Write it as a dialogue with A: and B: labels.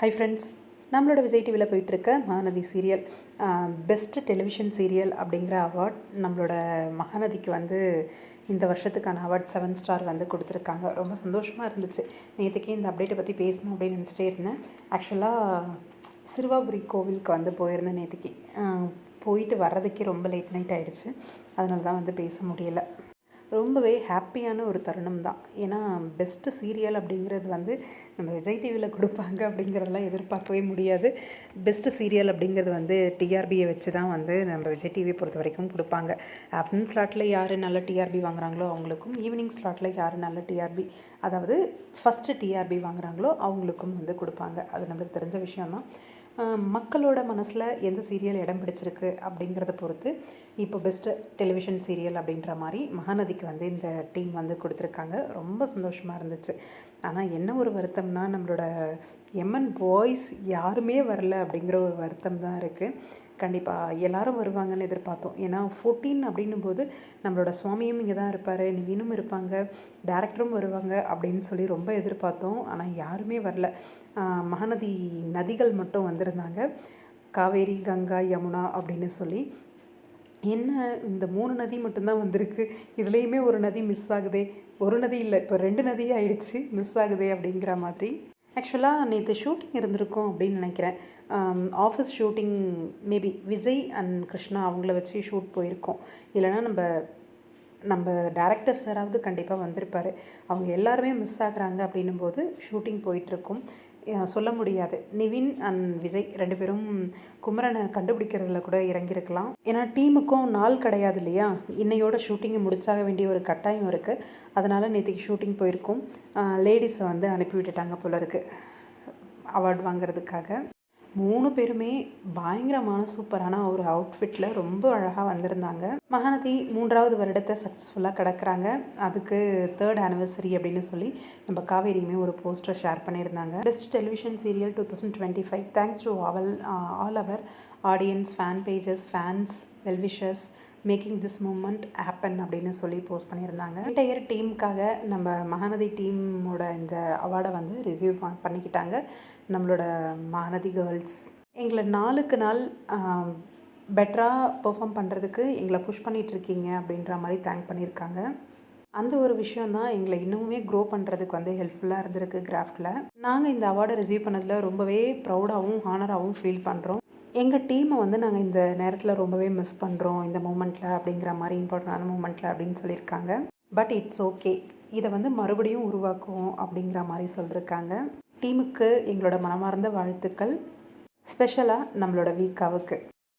A: Hi friends நம்மளோட விஜய் டிவியில் போயிட்டுருக்க Mahanadi serial best television serial அப்படிங்கிற அவார்ட் நம்மளோட மகாநதிக்கு வந்து இந்த வருஷத்துக்கான அவார்ட் செவன் ஸ்டார் வந்து கொடுத்துருக்காங்க. ரொம்ப சந்தோஷமாக இருந்துச்சு. நேற்றுக்கே இந்த அப்டேட்டை பற்றி பேசணும் அப்படின்னு நினச்சிட்டே இருந்தேன். ஆக்சுவலாக சிறுவாபுரி கோவிலுக்கு வந்து போயிருந்தேன் நேற்றுக்கு போயிட்டு வர்றதுக்கே ரொம்ப லேட் நைட் ஆகிடுச்சு அதனால தான் வந்து பேச முடியலை. ரொம்பவே ஹாப்பியான ஒரு தருணம் தான். ஏன்னா பெஸ்ட்டு சீரியல் அப்படிங்கிறது வந்து நம்ம விஜய் டிவியில் கொடுப்பாங்க அப்படிங்கிறதெல்லாம் எதிர்பார்க்கவே முடியாது. பெஸ்ட்டு சீரியல் அப்படிங்கிறது வந்து டிஆர்பியை வச்சு தான் வந்து நம்ம விஜய் டிவியை பொறுத்த வரைக்கும் கொடுப்பாங்க. ஆஃப்டர்நூன் ஸ்லாட்டில் யார் நல்ல டிஆர்பி வாங்குறாங்களோ அவங்களுக்கும் ஈவினிங் ஸ்லாட்டில் யார் நல்ல டிஆர்பி அதாவது ஃபஸ்ட்டு டிஆர்பி வாங்குறாங்களோ அவங்களுக்கும் வந்து கொடுப்பாங்க. அது நம்மளுக்கு தெரிஞ்ச விஷயம்தான். மக்களோட மனசில் எந்த சீரியல் இடம் பிடிச்சிருக்கு அப்படிங்கிறத பொறுத்து இப்போ பெஸ்ட்டு டெலிவிஷன் சீரியல் அப்படின்ற மாதிரி மகாநதிக்கு வந்து இந்த டீம் வந்து கொடுத்துருக்காங்க. ரொம்ப சந்தோஷமாக இருந்துச்சு. ஆனால் என்ன ஒரு வருத்தம்னா நம்மளோட எம்என் பாய்ஸ் யாருமே வரல அப்படிங்கிற ஒரு வருத்தம் தான் இருக்குது கண்டிப்பாக எல்லாரும் வருவாங்கன்னு எதிர்பார்த்தோம். ஏன்னா ஃபோர்டீன் அப்படின்னும் போது நம்மளோட சுவாமியும் இங்கே தான் இருப்பார் நிவீனும் இருப்பாங்க டேரக்டரும் வருவாங்க அப்படின்னு சொல்லி ரொம்ப எதிர்பார்த்தோம். ஆனால் யாருமே வரல. மகநதி நதிகள் மட்டும் வந்திருந்தாங்க. காவேரி கங்கா யமுனா அப்படின்னு சொல்லி. என்ன இந்த மூணு நதி மட்டும்தான் வந்திருக்கு? இதுலேயுமே ஒரு நதி மிஸ் ஆகுதே. ஒரு நதி இல்லை. இப்போ ரெண்டு நதி ஆயிடுச்சு மிஸ் ஆகுதே அப்படிங்கிற மாதிரி. ஆக்சுவலாக நேற்று ஷூட்டிங் இருந்திருக்கும் அப்படின்னு நினைக்கிறேன். Office shooting maybe Vijay and Krishna அவங்கள வச்சு ஷூட் போயிருக்கோம். இல்லைனா நம்ம நம்ம டேரக்டர் சாராவது கண்டிப்பாக வந்திருப்பார். அவங்க எல்லாருமே மிஸ் ஆகுறாங்க அப்படின்னும் போது ஷூட்டிங் போயிட்டுருக்கும் சொல்ல முடியாது. நிவின் அண்ட் விஜய் ரெண்டு பேரும் குமரனை கண்டுபிடிக்கிறதுல கூட இறங்கியிருக்கலாம். ஏன்னா டீமுக்கும் நாள் கிடையாது இல்லையா? இன்னையோட ஷூட்டிங்கை முடிச்சாக வேண்டிய ஒரு கட்டாயம் இருக்குது அதனால் நேற்றுக்கு ஷூட்டிங் போயிருக்கோம். லேடிஸை வந்து அனுப்பி விட்டுட்டாங்க போல இருக்குது அவார்ட் வாங்குறதுக்காக. மூணு பேருமே பயங்கரமான சூப்பரான ஒரு அவுட்ஃபிட்டில் ரொம்ப அழகாக வந்திருந்தாங்க. மகாநதி மூன்றாவது வருடத்தை சக்ஸஸ்ஃபுல்லாக கிடக்கிறாங்க. அதுக்கு தேர்ட் ஆனிவர்சரி அப்படின்னு சொல்லி நம்ம காவேரியுமே ஒரு போஸ்டர் ஷேர் பண்ணியிருந்தாங்க. Best television serial two thousand twenty five thanks to all all our audience fan pages fans wellwishers making this moment happen அப்படின்னு சொல்லி போஸ்ட் பண்ணியிருந்தாங்க. என்டையர் டீமுக்காக நம்ம மகாநதி டீமோட இந்த அவார்டை வந்து ரிசீவ் பண்ணிக்கிட்டாங்க. நம்மளோட மகாநதி கேர்ள்ஸ் எங்களை நாளுக்கு நாள் பெட்டராக பெர்ஃபார்ம் பண்ணுறதுக்கு எங்களை புஷ் பண்ணிகிட்ருக்கீங்க அப்படின்ற மாதிரி தேங்க் பண்ணியிருக்காங்க. அந்த ஒரு விஷயந்தான் எங்களை இன்னுமே க்ரோ பண்ணுறதுக்கு வந்து ஹெல்ப்ஃபுல்லாக இருந்திருக்கு கிராஃப்டில் நாங்கள் இந்த அவார்டை ரிசீவ் பண்ணதில் ரொம்பவே ப்ரௌடாகவும் ஹானராகவும் ஃபீல் பண்ணுறோம் எங்கள் டீமை வந்து நாங்கள் இந்த நேரத்தில் ரொம்பவே மிஸ் பண்ணுறோம் இந்த மூமெண்ட்டில் அப்படிங்கிற மாதிரி இம்பார்ட்டண்டான மூமெண்ட்டில் அப்படின்னு சொல்லியிருக்காங்க. பட் இட்ஸ் ஓகே இதை வந்து மறுபடியும் உருவாக்குவோம் அப்படிங்கிற மாதிரி சொல்லியிருக்காங்க. டீமுக்கு எங்களோட மனமார்ந்த வாழ்த்துக்கள். ஸ்பெஷலாக நம்மளோட வீக்காவுக்கு.